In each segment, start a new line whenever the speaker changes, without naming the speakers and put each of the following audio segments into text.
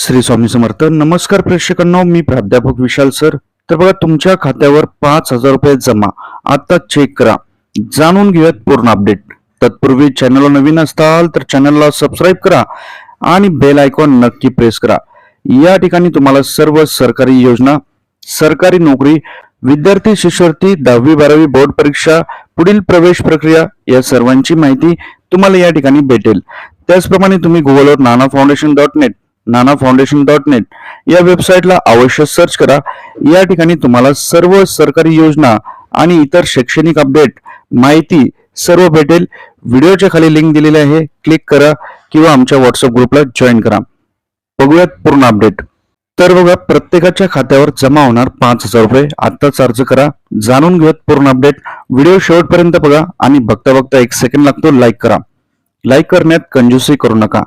श्री स्वामी समर्थ. नमस्कार प्रेक्षकांनो मी प्राध्यापक विशाल सर. तर बघा तुमच्या खात्यावर पाच हजार रुपये जमा. आता चेक करा. जाणून घेऊयात पूर्ण अपडेट तत्पूर्वी चॅनलला नवीन असताल तर चॅनलला सबस्क्राईब करा आणि बेल आयकॉन नक्की प्रेस करा. या ठिकाणी तुम्हाला सर्व सरकारी योजना सरकारी नोकरी विद्यार्थी शिष्यवृत्ती दहावी बारावी बोर्ड परीक्षा पुढील प्रवेश प्रक्रिया या सर्वांची माहिती तुम्हाला या ठिकाणी भेटेल. त्याचप्रमाणे तुम्ही गुगलवर Nana foundation dot net Nana foundation dot net या वेबसाईटला अवश्य सर्च करा. या ठिकाणी तुम्हाला सर्व सरकारी योजना आणि इतर शैक्षणिक अपडेट माहिती सर्व भेटेल. व्हिडिओच्या खाली लिंक दिलेली आहे. क्लिक करा किंवा आमच्या व्हॉट्सअप ग्रुपला जॉईन करा. बघूयात पूर्ण अपडेट. तर बघा प्रत्येकाच्या खात्यावर जमा होणार पाच हजार रुपये. आत्ताच अर्ज करा. जाणून घेऊयात पूर्ण अपडेट. व्हिडिओ शेवटपर्यंत बघा आणि बघता बघता एक सेकंड लागतो लाईक करा. लाईक करण्यात कंजूसी करू नका.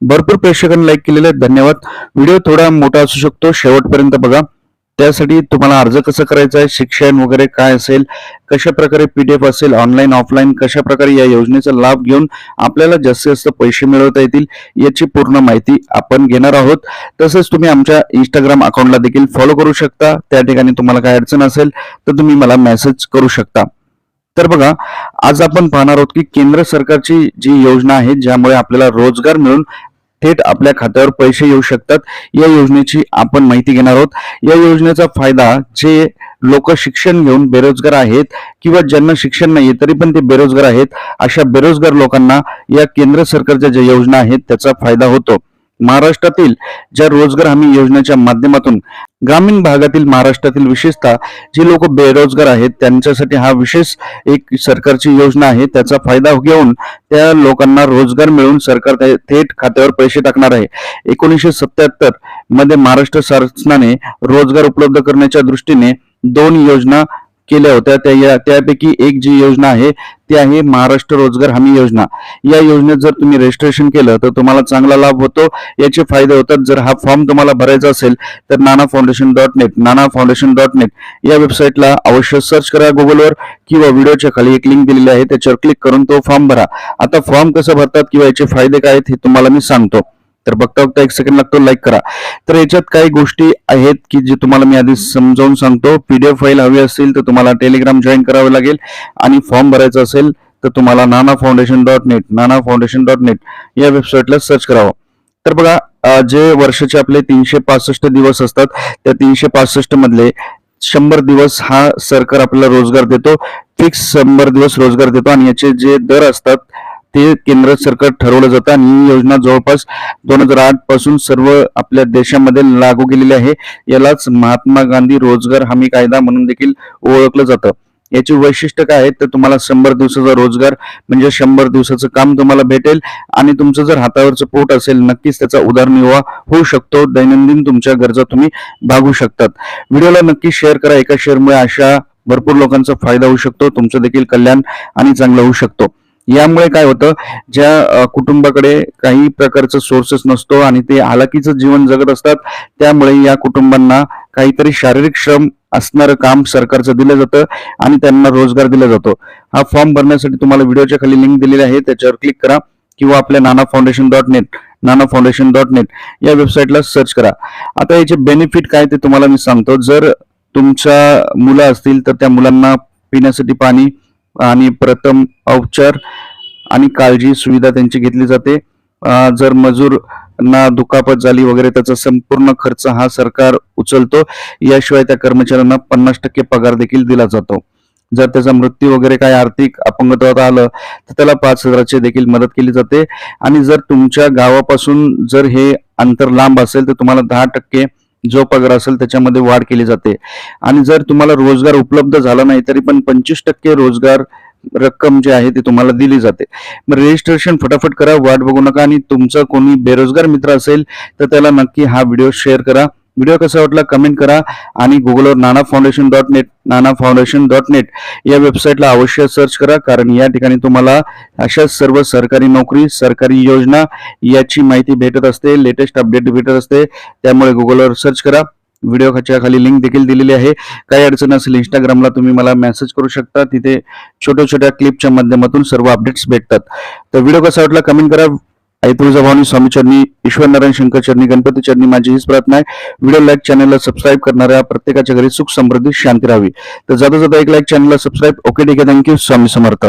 भरपूर प्रेक्षकांनी लाईक केलेले आहेत. धन्यवाद. व्हिडिओ थोडा मोठा असू शकतो. शेवटपर्यंत बघा. त्यासाठी तुम्हाला अर्ज कसा करायचा आहे? शिक्षण वगैरे काय असेल? कशा प्रकारे पीडीएफ असेल? ऑनलाईन ऑफलाईन कशा प्रकारे या योजनेचा लाभ घेऊन आपल्याला जास्तीत जास्त पैसे मिळवता येतील याची पूर्ण माहिती आपण घेणार आहोत. तसंच तुम्ही आमच्या इंस्टाग्राम अकाउंटला देखील फॉलो करू शकता. त्या ठिकाणी तुम्हाला काय अडचण असेल तर तुम्ही मला मेसेज करू शकता. तर बघा आज आपण पाहणार आहोत की केंद्र सरकारची जी योजना आहे ज्यामुळे आपल्याला रोजगार मिळून थेट आपल्या खात्यावर पैसे येऊ शकतात या योजनेची आपण माहिती घेणार आहोत. या योजनेचा फायदा जे लोक शिक्षण घेऊन बेरोजगार आहेत किंवा ज्यांना शिक्षण नाहीये तरी पण ते बेरोजगार आहेत अशा बेरोजगार लोकांना या केंद्र सरकारच्या ज्या योजना आहेत त्याचा फायदा होतो. महाराष्ट्रातील ज्या रोजगार हमी योजनेच्या माध्यमातून ग्रामीण भागातील महाराष्ट्रातील विशेषतः जे लोक बेरोजगार आहेत त्यांच्यासाठी हा विशेष एक सरकारची योजना आहे. त्याचा फायदा घेऊन त्या लोकांना रोजगार मिळून सरकार ते- थेट खात्यावर पैसे टाकणार आहे. एकोणीसशे सत्याहत्तरमध्ये महाराष्ट्र शासनाने रोजगार उपलब्ध करण्याच्या दृष्टीने दोन योजना केल्या होत्या. त्या या- त्यापैकी एक जी योजना आहे ती आहे महाराष्ट्र रोजगार हमी योजना. या योजनेत जर तुम्ही रजिस्ट्रेशन केलं तर तुम्हाला चांगला लाभ होतो. याचे फायदे होतात. जर हा फॉर्म तुम्हाला भरायचा असेल तर Nana foundation dot net Nana foundation dot net या वेबसाईटला अवश्य सर्च करा गुगलवर किंवा व्हिडिओच्या खाली एक लिंक दिलेली आहे. त्याच्यावर क्लिक करून तो फॉर्म भरा. आता फॉर्म कसं भरतात किंवा याचे फायदे काय आहेत हे तुम्हाला मी सांगतो. तर बघता बघता एक सेकंड लागतो लाईक करा. तर याच्यात काही गोष्टी आहेत की जे तुम्हाला मी आधी समजावून सांगतो. पीडीएफ फाईल हवी असेल तर तुम्हाला टेलिग्राम जॉईन करावे लागेल आणि फॉर्म भरायचा असेल तर तुम्हाला Nana foundation dot net Nana foundation dot net या वेबसाईटला सर्च करावं. तर बघा जे वर्षाचे आपले तीनशे पासष्ट दिवस असतात त्या तीनशे पासष्ट मधले शंभर दिवस हा सरकार आपल्याला रोजगार देतो फिक्स शंभर दिवस रोजगार देतो आणि याचे जे दर असतात ते केंद्र सरकार ठरवलं जातं आणि ही योजना जवळपास दोन हजार आठपासून सर्व आपल्या देशामध्ये लागू केलेली आहे. यालाच महात्मा गांधी रोजगार हमी कायदा म्हणून देखील ओळखलं जातं. याची वैशिष्ट्य काय आहे? तर तुम्हाला शंभर दिवसाचा रोजगार म्हणजे शंभर दिवसाचं काम तुम्हाला भेटेल आणि तुमचं जर हातावरचं पोट असेल नक्कीच त्याचा उदारनिर्वाह होऊ शकतो. दैनंदिन तुमच्या गरजा तुम्ही भागू शकतात. व्हिडिओला नक्की शेअर करा. एका शेअरमुळे अशा भरपूर लोकांचा फायदा होऊ शकतो. तुमचं देखील कल्याण आणि चांगलं होऊ शकतो. यामुळे काय होतं ज्या कुटुंबाकडे काही प्रकारचं सोर्सेस नसतो आणि ते हालाकीचं जीवन जगत असतात त्यामुळे या कुटुंबांना काहीतरी शारीरिक श्रम असणारं काम सरकारचं दिलं जातं आणि त्यांना रोजगार दिला जातो. हा फॉर्म भरण्यासाठी तुम्हाला व्हिडिओच्या खाली लिंक दिलेली आहे त्याच्यावर क्लिक करा किंवा आपल्या Nana foundation dot net Nana foundation dot net या वेबसाईटला सर्च करा. आता याचे बेनिफिट काय ते तुम्हाला मी सांगतो. जर तुमच्या मुलं असतील तर त्या मुलांना पिण्यासाठी पाणी आणि प्रथम उपचार आणि काळजी सुविधा त्यांची घेतली जाते. जर मजूर ना दुखापत झाली वगैरे त्याचा संपूर्ण खर्च हा सरकार उचलतो. याशिवाय त्या कर्मचाऱ्यांना पन्नास टक्के पगार देखील दिला जातो. जर त्याचा मृत्यू वगैरे काय आर्थिक अपंगत्वात आलं तर त्याला पाच हजाराची देखील मदत केली जाते. आणि जर तुमच्या गावापासून जर हे अंतर लांब असेल तर तुम्हाला दहा टक्के जो पगार असेल त्याच्यामध्ये वाढ केली जाते. आणि जर तुम्हाला रोजगार उपलब्ध झाला नाही तरी पण पंचवीस टक्के रोजगार रक्कम जी आहे ती तुम्हाला दिली जाते. मग रजिस्ट्रेशन फटाफट करा वाट बघू नका. आणि तुमचा कोणी बेरोजगार मित्र असेल तर त्याला नक्की हा व्हिडिओ शेअर करा. व्हिडिओ कसा वाटला कमेंट करा आणि गुगलवर Nana foundation dot net Nana foundation dot net या वेबसाईटला अवश्य सर्च करा. कारण या ठिकाणी तुम्हाला अशा सर्व सरकारी नोकरी सरकारी योजना याची माहिती भेटत असते. लेटेस्ट अपडेट भेटत असते. त्यामुळे गुगलवर सर्च करा. व्हिडिओच्या खाली लिंक देखील दिलेली आहे. काही अडचण असेल इंस्टाग्रामला तुम्ही मला मेसेज करू शकता. तिथे छोट्या छोट्या क्लिपच्या माध्यमातून सर्व अपडेट्स भेटतात. तर व्हिडिओ कसा वाटला कमेंट करा. आई तुळजाभवानी स्वामी चरणी ईश्वरनारायण शंकर चरणी गणपती चरणी माझी हीच प्रार्थना आहे. व्हिडिओ लाईक चॅनलला सबस्क्राईब करणाऱ्या प्रत्येकाच्या घरी सुख समृद्धी शांती राहावी. तर जाता जाता एक लाईक चॅनलला सबस्क्राईब ओके ठीक आहे. Thank you Swami Samarth.